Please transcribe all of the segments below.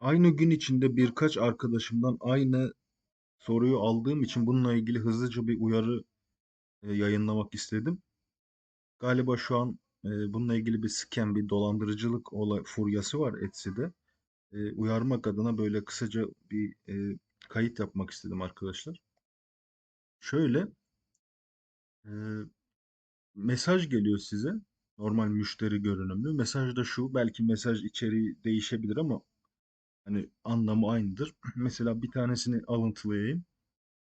Aynı gün içinde birkaç arkadaşımdan aynı soruyu aldığım için bununla ilgili hızlıca bir uyarı e, yayınlamak istedim. Galiba şu an e, bununla ilgili bir scam, bir dolandırıcılık olay furyası var Etsy'de. E, uyarmak adına böyle kısaca bir e, kayıt yapmak istedim arkadaşlar. Şöyle mesaj geliyor size. Normal müşteri görünümlü. Mesaj da şu, belki mesaj içeriği değişebilir ama hani anlamı aynıdır. Mesela bir tanesini alıntılayayım.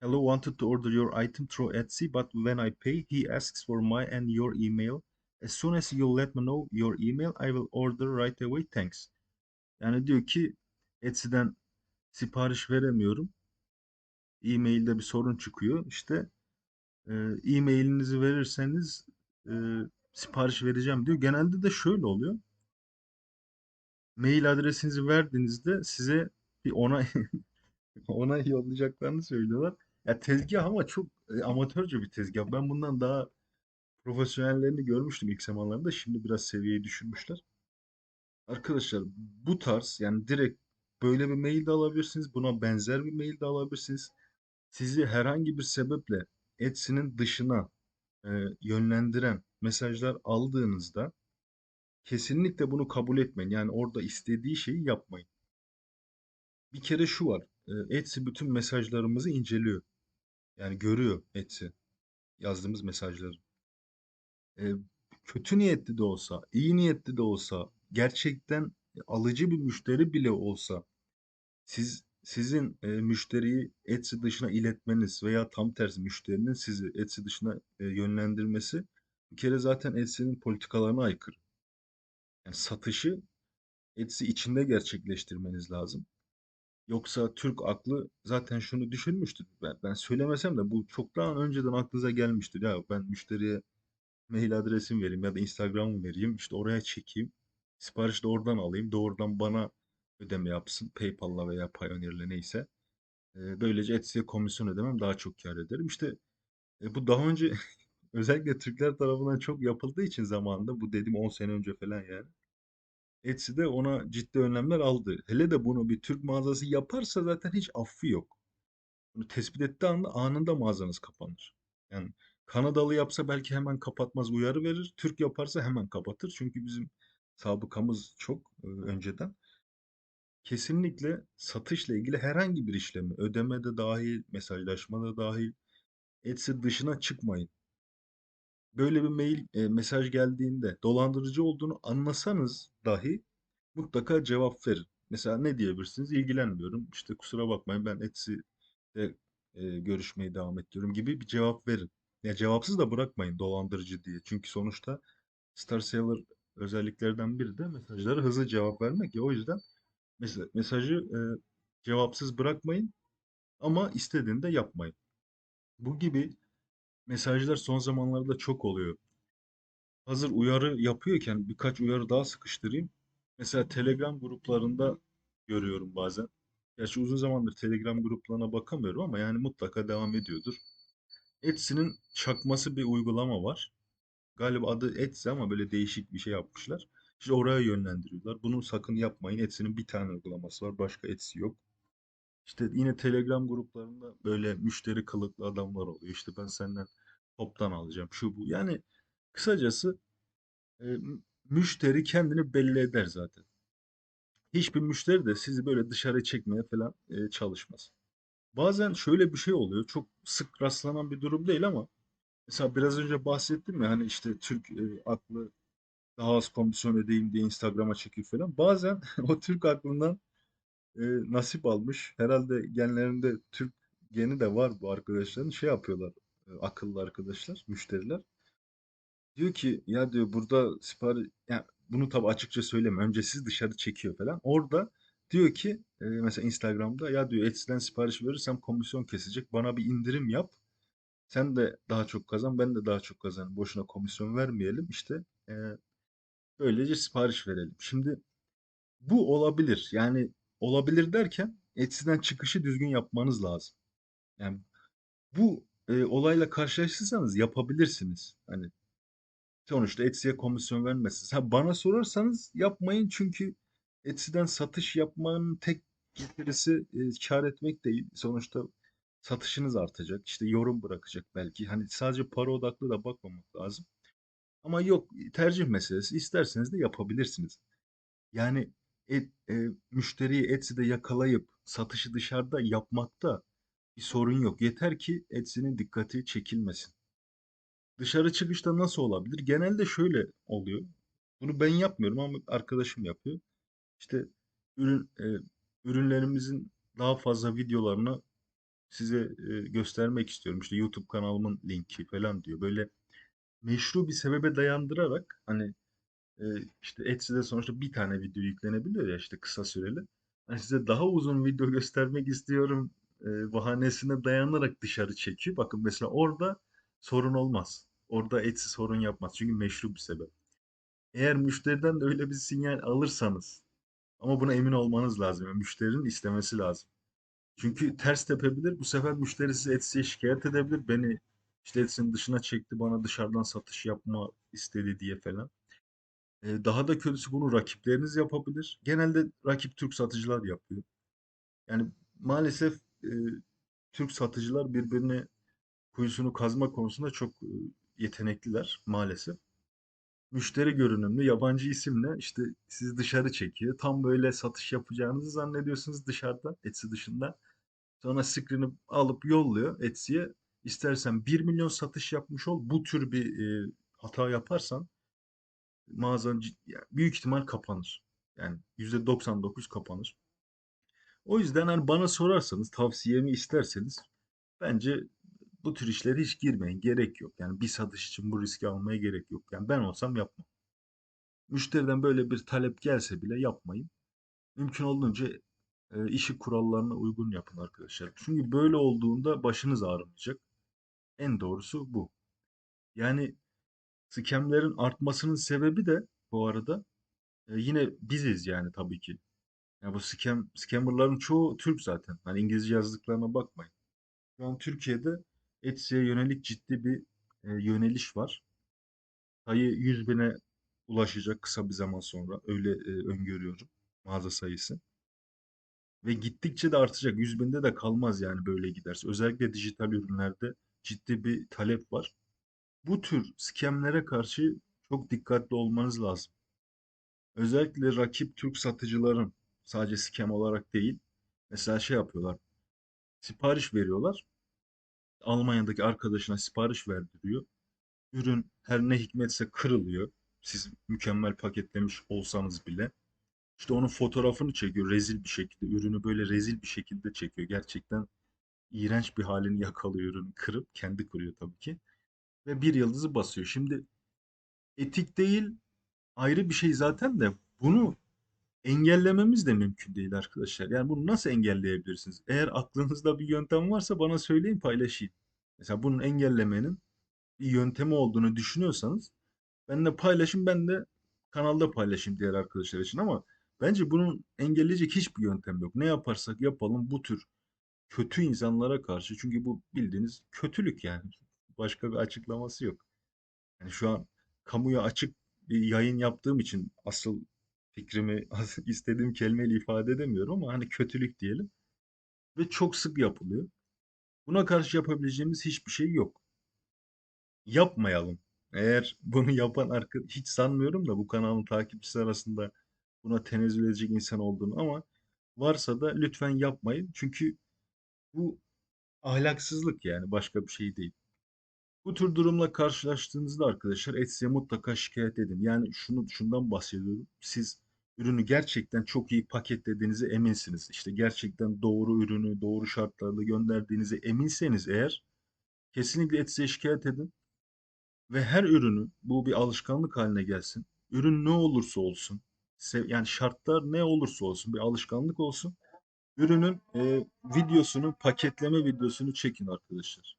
Hello, wanted to order your item through Etsy, but when I pay, he asks for my and your email. As soon as you let me know your email, I will order right away. Thanks. Yani diyor ki Etsy'den sipariş veremiyorum. E-mail'de bir sorun çıkıyor. İşte e, e-mailinizi verirseniz e, sipariş vereceğim diyor. Genelde de şöyle oluyor. Mail adresinizi verdiğinizde size bir onay onay yollayacaklarını söylüyorlar. Ya tezgah ama çok e, amatörce bir tezgah. Ben bundan daha profesyonellerini görmüştüm ilk zamanlarda. Şimdi biraz seviyeyi düşürmüşler. Arkadaşlar bu tarz yani direkt böyle bir mail de alabilirsiniz. Buna benzer bir mail de alabilirsiniz. Sizi herhangi bir sebeple Etsy'nin dışına e, yönlendiren mesajlar aldığınızda kesinlikle bunu kabul etmeyin. Yani orada istediği şeyi yapmayın. Bir kere şu var. e, Etsy bütün mesajlarımızı inceliyor. Yani görüyor Etsy yazdığımız mesajları. E, kötü niyetli de olsa, iyi niyetli de olsa, gerçekten alıcı bir müşteri bile olsa siz sizin e, müşteriyi Etsy dışına iletmeniz veya tam tersi müşterinin sizi Etsy dışına e, yönlendirmesi bir kere zaten Etsy'nin politikalarına aykırı. Yani satışı Etsy içinde gerçekleştirmeniz lazım. Yoksa Türk aklı zaten şunu düşünmüştür. Ben, ben söylemesem de bu çoktan önceden aklınıza gelmiştir. Ya ben müşteriye mail adresimi vereyim ya da Instagram'ımı vereyim. işte oraya çekeyim. Sipariş de oradan alayım. Doğrudan bana ödeme yapsın. PayPal'la veya Payoneer'le neyse. Böylece Etsy'ye komisyon ödemem daha çok kâr ederim. İşte e, bu daha önce özellikle Türkler tarafından çok yapıldığı için zamanında bu dedim 10 sene önce falan yani. Etsy de ona ciddi önlemler aldı. Hele de bunu bir Türk mağazası yaparsa zaten hiç affı yok. Bunu tespit ettiği anda anında mağazanız kapanır. Yani Kanadalı yapsa belki hemen kapatmaz uyarı verir. Türk yaparsa hemen kapatır. Çünkü bizim sabıkamız çok e, önceden. Kesinlikle satışla ilgili herhangi bir işlemi, ödeme de dahil, mesajlaşma da dahil, Etsy dışına çıkmayın. Böyle bir mail, e, mesaj geldiğinde dolandırıcı olduğunu anlasanız dahi mutlaka cevap verin. Mesela ne diyebilirsiniz? İlgilenmiyorum. İşte kusura bakmayın ben Etsy'de e, görüşmeye devam ediyorum gibi bir cevap verin. Ya cevapsız da bırakmayın dolandırıcı diye. Çünkü sonuçta Star Sailor özelliklerden biri de mesajlara hızlı cevap vermek ya. O yüzden mesela mesajı e, cevapsız bırakmayın ama istediğinde yapmayın. Bu gibi mesajlar son zamanlarda çok oluyor. Hazır uyarı yapıyorken birkaç uyarı daha sıkıştırayım. Mesela Telegram gruplarında görüyorum bazen. Gerçi uzun zamandır Telegram gruplarına bakamıyorum ama yani mutlaka devam ediyordur. Etsy'nin çakması bir uygulama var. Galiba adı Etsy ama böyle değişik bir şey yapmışlar. İşte oraya yönlendiriyorlar. Bunu sakın yapmayın. Etsy'nin bir tane uygulaması var. Başka Etsy yok. İşte yine Telegram gruplarında böyle müşteri kılıklı adamlar oluyor. İşte ben senden toptan alacağım şu bu. Yani kısacası e, müşteri kendini belli eder zaten. Hiçbir müşteri de sizi böyle dışarı çekmeye falan e, çalışmaz. Bazen şöyle bir şey oluyor. Çok sık rastlanan bir durum değil ama mesela biraz önce bahsettim ya hani işte Türk e, aklı daha az komisyon ödeyeyim diye Instagram'a çekiyor falan. Bazen o Türk aklından e, nasip almış. Herhalde genlerinde Türk geni de var bu arkadaşların. Şey yapıyorlar. e, akıllı arkadaşlar, müşteriler. Diyor ki ya diyor burada sipariş yani bunu tabii açıkça söyleme. Önce siz dışarı çekiyor falan. Orada diyor ki e, mesela Instagram'da ya diyor Etsy'den sipariş verirsem komisyon kesecek. Bana bir indirim yap. Sen de daha çok kazan, ben de daha çok kazanayım. Boşuna komisyon vermeyelim. İşte e, böylece sipariş verelim. Şimdi bu olabilir. Yani olabilir derken Etsy'den çıkışı düzgün yapmanız lazım. Yani bu e, olayla karşılaşırsanız yapabilirsiniz. Hani sonuçta Etsy'ye komisyon vermezsiniz. Ha bana sorarsanız yapmayın çünkü Etsy'den satış yapmanın tek getirisi e, kar etmek değil. Sonuçta satışınız artacak. İşte yorum bırakacak belki. Hani sadece para odaklı da bakmamak lazım. Ama yok tercih meselesi. İsterseniz de yapabilirsiniz. Yani et, e, müşteriyi Etsy'de yakalayıp satışı dışarıda yapmakta bir sorun yok. Yeter ki Etsy'nin dikkati çekilmesin. Dışarı çıkışta nasıl olabilir? Genelde şöyle oluyor. Bunu ben yapmıyorum ama arkadaşım yapıyor. İşte ürün e, ürünlerimizin daha fazla videolarını size e, göstermek istiyorum. İşte YouTube kanalımın linki falan diyor. Böyle meşru bir sebebe dayandırarak hani e, işte Etsy'de sonuçta bir tane video yüklenebiliyor ya işte kısa süreli. Hani size daha uzun video göstermek istiyorum e, bahanesine dayanarak dışarı çekiyor. Bakın mesela orada sorun olmaz. Orada Etsy sorun yapmaz. Çünkü meşru bir sebep. Eğer müşteriden de öyle bir sinyal alırsanız ama buna emin olmanız lazım. Yani müşterinin istemesi lazım. Çünkü ters tepebilir. Bu sefer müşteri sizi Etsy'ye şikayet edebilir. Beni işte Etsy'nin dışına çekti, bana dışarıdan satış yapma istedi diye falan. Ee, daha da kötüsü bunu rakipleriniz yapabilir. Genelde rakip Türk satıcılar yapıyor. Yani maalesef e, Türk satıcılar birbirine kuyusunu kazma konusunda çok e, yetenekliler maalesef. Müşteri görünümlü yabancı isimle işte sizi dışarı çekiyor. Tam böyle satış yapacağınızı zannediyorsunuz dışarıda, Etsy dışında. Sonra screen'i alıp yolluyor Etsy'ye. İstersen 1 milyon satış yapmış ol. Bu tür bir e, hata yaparsan mağazan cid- yani büyük ihtimal kapanır. Yani %99 kapanır. O yüzden hani bana sorarsanız tavsiyemi isterseniz bence bu tür işlere hiç girmeyin. Gerek yok. Yani bir satış için bu riski almaya gerek yok. Yani ben olsam yapmam. Müşteriden böyle bir talep gelse bile yapmayın. Mümkün olduğunca e, işi kurallarına uygun yapın arkadaşlar. Çünkü böyle olduğunda başınız ağrımayacak. En doğrusu bu. Yani scamlerin artmasının sebebi de bu arada e, yine biziz yani tabii ki. Yani bu scam, scammerların çoğu Türk zaten. Hani İngilizce yazdıklarına bakmayın. Şu an Türkiye'de Etsy'ye yönelik ciddi bir e, yöneliş var. Sayı 100 bine ulaşacak kısa bir zaman sonra. Öyle e, öngörüyorum mağaza sayısı. Ve gittikçe de artacak. 100 binde de kalmaz yani böyle giderse. Özellikle dijital ürünlerde ciddi bir talep var. Bu tür skemlere karşı çok dikkatli olmanız lazım. Özellikle rakip Türk satıcıların sadece skem olarak değil. Mesela şey yapıyorlar. Sipariş veriyorlar. Almanya'daki arkadaşına sipariş verdiriyor. Ürün her ne hikmetse kırılıyor. Siz mükemmel paketlemiş olsanız bile. İşte onun fotoğrafını çekiyor rezil bir şekilde. Ürünü böyle rezil bir şekilde çekiyor. Gerçekten iğrenç bir halini yakalıyor ürünü kırıp. Kendi kırıyor tabii ki. Ve bir yıldızı basıyor. Şimdi etik değil ayrı bir şey zaten de bunu engellememiz de mümkün değil arkadaşlar. Yani bunu nasıl engelleyebilirsiniz? Eğer aklınızda bir yöntem varsa bana söyleyin paylaşayım. Mesela bunun engellemenin bir yöntemi olduğunu düşünüyorsanız benimle paylaşın ben de kanalda paylaşayım diğer arkadaşlar için ama bence bunun engelleyecek hiçbir yöntem yok. Ne yaparsak yapalım bu tür kötü insanlara karşı çünkü bu bildiğiniz kötülük yani. Başka bir açıklaması yok. Yani şu an kamuya açık bir yayın yaptığım için asıl fikrimi istediğim kelimeyle ifade edemiyorum ama hani kötülük diyelim ve çok sık yapılıyor. Buna karşı yapabileceğimiz hiçbir şey yok. Yapmayalım. Eğer bunu yapan arka hiç sanmıyorum da bu kanalın takipçisi arasında buna tenezzül edecek insan olduğunu ama varsa da lütfen yapmayın. Çünkü bu ahlaksızlık yani başka bir şey değil. Bu tür durumla karşılaştığınızda arkadaşlar Etsy'ye mutlaka şikayet edin. Yani şunu şundan bahsediyorum. Siz ürünü gerçekten çok iyi paketlediğinize eminsiniz. İşte gerçekten doğru ürünü doğru şartlarda gönderdiğinize eminseniz eğer kesinlikle Etsy'ye şikayet edin. Ve her ürünü bu bir alışkanlık haline gelsin. Ürün ne olursa olsun, yani şartlar ne olursa olsun bir alışkanlık olsun. Ürünün e, videosunu, paketleme videosunu çekin arkadaşlar.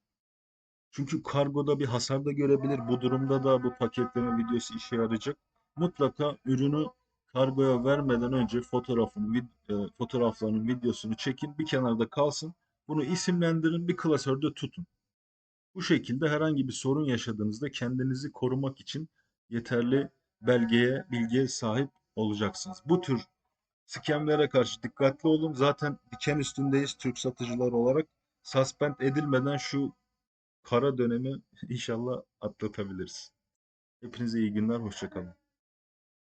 Çünkü kargoda bir hasar da görebilir. Bu durumda da bu paketleme videosu işe yarayacak. Mutlaka ürünü kargoya vermeden önce fotoğrafını, e, fotoğraflarının videosunu çekin. Bir kenarda kalsın. Bunu isimlendirin, bir klasörde tutun. Bu şekilde herhangi bir sorun yaşadığınızda kendinizi korumak için yeterli belgeye, bilgiye sahip olacaksınız. Bu tür Skemlere karşı dikkatli olun. Zaten diken üstündeyiz Türk satıcılar olarak. Suspend edilmeden şu kara dönemi inşallah atlatabiliriz. Hepinize iyi günler, hoşça kalın.